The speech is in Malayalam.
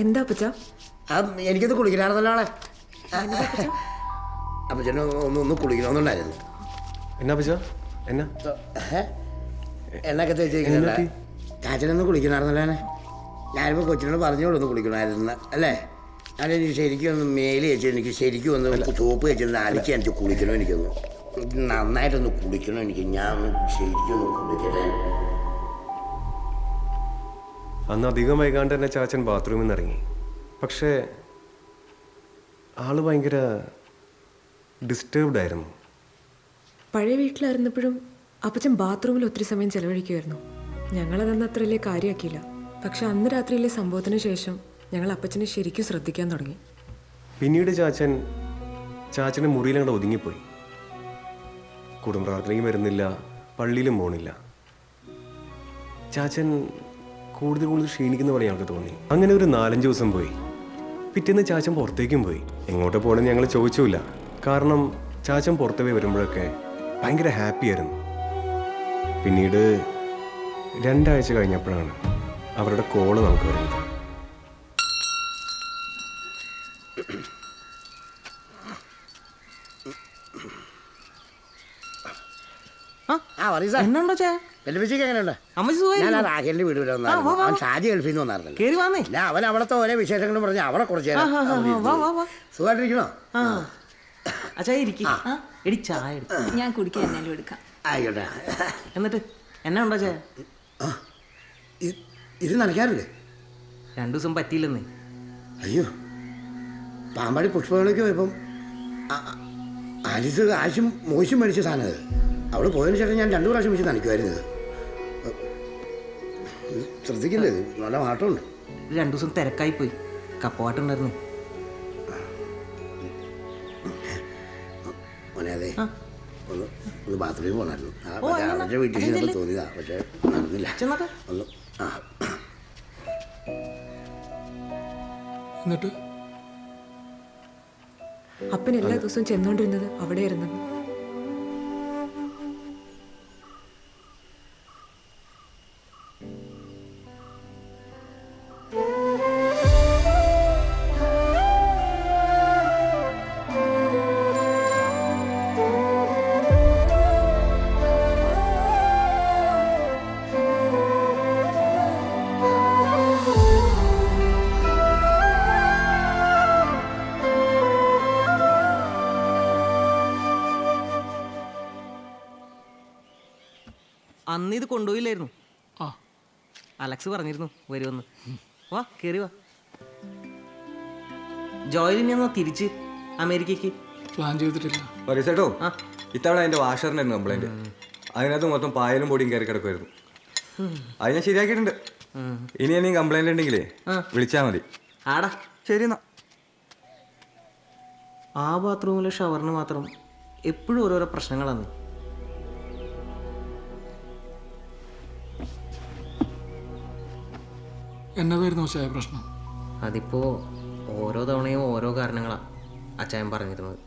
എന്താ അപ്പച്ച? ആ എനിക്കത് കുളിക്കണമായിരുന്നല്ലോ ആളെ അപ്പം ചേട്ടന് ഒന്ന് ഒന്ന് കുളിക്കണമെന്നുണ്ടായിരുന്നു. എന്നാ പച്ച എന്നാ? എന്നൊക്കെ പറ്റി? ചാച്ചനൊന്ന് കുളിക്കണമായിരുന്നല്ലേ ഞാനിപ്പോൾ കൊച്ചിനോട് പറഞ്ഞോളൂ ഒന്ന് കുളിക്കണമായിരുന്നു. അല്ലേ? ഞാൻ എനിക്ക് ശരിക്കും ഒന്ന് മേൽ വെച്ച് എനിക്ക് ശരിക്കും ഒന്ന് തോപ്പ് വെച്ചൊന്ന് അലക്കി എനിക്ക് കുളിക്കണം എനിക്കൊന്ന്. നന്നായിട്ടൊന്ന് കുളിക്കണം എനിക്ക്? ഞാൻ ഒന്ന് ശരിക്കും ഒന്ന് കുളിക്കട്ടെ. അന്ന് അധികം വൈകാണ്ട് തന്നെ ചാച്ചൻ ബാത്റൂമിൽ നിന്ന് ഇറങ്ങി. പക്ഷേ ആൾ ഭയങ്കര ഡിസ്റ്റർബ്ഡ് ആയിരുന്നു. പഴയ വീട്ടിലായിരുന്നപ്പോഴും അപ്പച്ചൻ ബാത്റൂമിൽ ഒത്തിരി സമയം ചെലവഴിക്കുമായിരുന്നു ഞങ്ങളതന്ന് അത്ര വലിയ കാര്യമാക്കിയില്ല പക്ഷെ അന്ന് രാത്രിയിലെ സംഭവത്തിന് ശേഷം ഞങ്ങൾ അപ്പച്ചനെ ശരിക്കും ശ്രദ്ധിക്കാൻ തുടങ്ങി. പിന്നീട് ചാച്ചൻ ചാച്ചന്റെ മുറിയിൽ അങ്ങോട്ട് ഒതുങ്ങിപ്പോയി. കുടുംബ പ്രാർത്ഥനയ്ക്ക് വരുന്നില്ല പള്ളിയിലും പോണില്ല. ചാച്ചൻ കൂടുതൽ കൂടുതൽ ക്ഷീണിക്കുന്ന പോലെ ഞങ്ങൾക്ക് തോന്നി. അങ്ങനെ ഒരു നാലഞ്ച് ദിവസം പോയി. പിറ്റേന്ന് ചാച്ചൻ പുറത്തേക്കും പോയി. എങ്ങോട്ട് പോകണം ഞങ്ങൾ ചോദിച്ചില്ല. കാരണം ചാച്ചൻ പുറത്തു പോയി വരുമ്പോഴൊക്കെ ഭയങ്കര ഹാപ്പി ആയിരുന്നു. പിന്നീട് രണ്ടാഴ്ച കഴിഞ്ഞപ്പോഴാണ് അവരുടെ കോൾ നമുക്ക് വരുന്നത്. ആ പറയും സാർ. എന്നുണ്ടോ ചേ? വെല്ലുവിളിച്ചൊക്കെ എങ്ങനെയുണ്ട്? അമ്മച്ചി ഞാൻ ആ രാഘലിന്റെ വീട് വരെ വന്നായിരുന്നു. അവൻ ഷാജി ഗൾഫിൽ നിന്ന് വന്നായിരുന്നല്ലോ കേറി വന്നേ. അവൻ അവിടുത്തെ ഓരോ വിശേഷങ്ങളും പറഞ്ഞ് അവളെ കുറച്ച് നേരം ആ, ആ, അവിടെ ആ, വാ, വാ, വാ. ഇരുന്നു. സുഖമായിട്ടിരിക്കണോ? ആ. അച്ഛാ ഇരിക്കി. എടി ചായ എടുത്തു ഞാൻ കുടിക്കാൻ എന്നാലും എടുക്കാം. ആയിക്കോട്ടെ. എന്നിട്ട് എന്നാ ഉണ്ടോ ചേ? ആ, ഇ- ഇത് നനയ്ക്കാറില്ലേ? രണ്ടു ദിവസം പറ്റിയില്ലെന്നേ. അയ്യോ. പാമ്പാടി പുഷ്പകളിലേക്ക് പോയപ്പം ആ- ആലിസ് ആശും മോശം മേടിച്ച സാധനം അത്. അവൾ പോയതിന് ശേഷം ഞാൻ രണ്ടു പ്രാവശ്യം വെച്ച് നനയ്ക്കുമായിരുന്നു ശ്രദ്ധിക്കില്ലേ നല്ല മാറ്റമുണ്ട്. രണ്ടു ദിവസം തിരക്കായി പോയി. കപ്പവാട്ടുണ്ടായിരുന്നു. മോനെ അതെ. ആ. ഒന്ന് ഒന്ന് ബാത്റൂമിൽ പോകണമായിരുന്നു? അവരുടെ വീട്ടിൽ ചെന്നപ്പോൾ തോന്നിയതാ പക്ഷെ നടന്നില്ല. ഒന്ന് ആ. എന്നിട്ട്? അപ്പൻ എല്ലാ ദിവസവും ചെന്നോണ്ടിരുന്നത് അവിടെ അന്ന് ഇത് കൊണ്ടുപോയില്ലായിരുന്നു. ആ. അലക്സ് പറഞ്ഞിരുന്നു വരുമെന്ന് വാ കേറി വാ. ജോയിലിനെ എന്നാ തിരിച്ച് അമേരിക്കക്ക് പ്ലാൻ ചെയ്തിട്ടില്ല. പരിസേട്ടോ ആ. ഇത്തവണ അതിന്റെ വാഷറിനായിരുന്നു കംപ്ലൈന്റ് അതിനകത്ത് മൊത്തം പായലും പൊടിയും കയറി കിടക്കുമായിരുന്നു അത് ഞാൻ ശരിയാക്കിയിട്ടുണ്ട്. ഇനി എന്തെങ്കിലും കംപ്ലൈന്റ് ഉണ്ടെങ്കിലേ വിളിച്ചാൽ മതി. ആടാ. ശരി എന്നാ. ആ ബാത്റൂമിലെ ഷവറിന് മാത്രം എപ്പോഴും ഓരോരോ പ്രശ്നങ്ങളാണ്. എന്നതായിരുന്നു അച്ചായ പ്രശ്നം. അതിപ്പോ ഓരോ തവണയും ഓരോ കാരണങ്ങളാ അച്ചായൻ പറഞ്ഞിരുന്നത്.